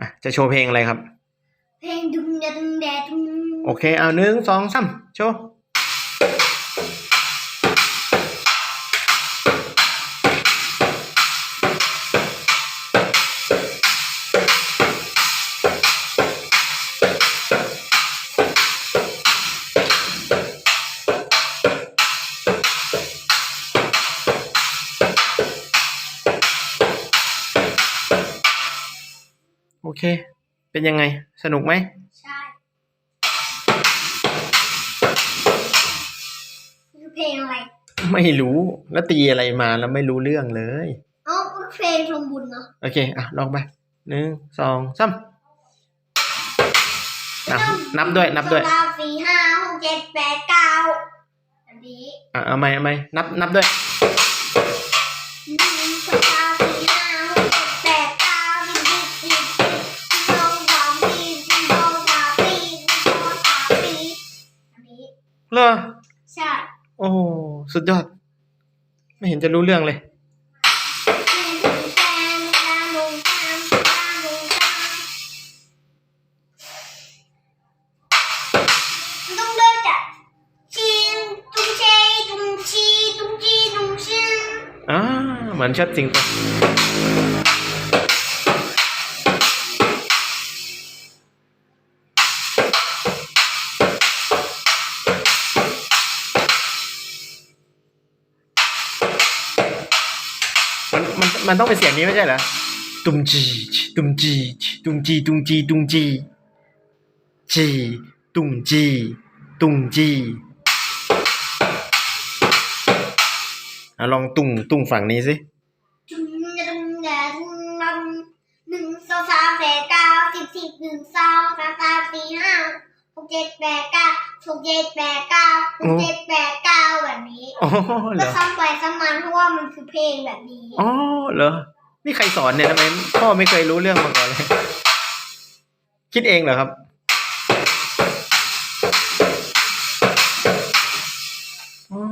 อะจะโชว์เพลงอะไรครับ เพลงดุมดะดุมแดดดุมโอเค เอาหนึ่งสองสามโชว์ เค เป็นยังไง สนุกไหม ใช่คือเพลงอะไรไม่รู้ แล้วตีอะไรมาแล้วไม่รู้เรื่องเลย เอ้าก็เพลงชมบุญเนาะโอเค อะ ลองไปหนึ่งสองสามนับนับด้วย นับด้วยสองสามสี่ห้าหกเจ็ดแปดเก้าอันนี้ อะเอาไหมเอาไหมนับ นับด้วย เหรอใช่โอ้โหสุดยอด ไม่เห็นจะรู้เรื่องเลยต้องเริ่มจากชิงตุ้งเชยตุ้งชีตุ้งจีตุ้งชิงอ่าเหมือนเชัดจริงตัว มันมันมันต้องเป็นเสียงนี้ไม่ใช่เหรอตุมจีตุมจีตุมจีตุมจีตุมจีจีตุมจีตุมจีอะลองตุงตุงฝั่งนี้สิจุงจุงแดงลำหนึ่งสองสามแปดเก้าสิบสิบหนึ่งสองสามสามสี่ห้าหกเจ็ดแปดเก้า หกเจ็ดแปดเก้าหกเจ็ดแปดเก้าแบบนี้อ๋อเหรก็อซ้ำไปซ้ำมาเพราะว่ามันคือเพลงแบบนี้ อ๋อเหรอนี่ใครสอนเนี่ยทำไมพ่อไม่เคยรู้เรื่องมาก่อนเลย คิดเองเหรอครับ อ๋อ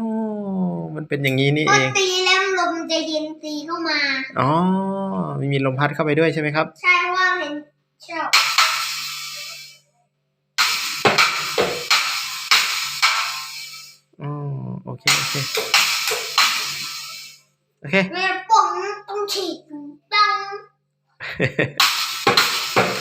มันเป็นอย่างนี้นี่พอเอง ตีแล้วลมจะเย็นตีเข้ามา อ๋อ มีมีลมพัดเข้าไปด้วยใช่ไหมครับ ใช่เพราะว่าเพลงชอบ เคโอเคโอเคเวลาป่องต้องฉีดต้อง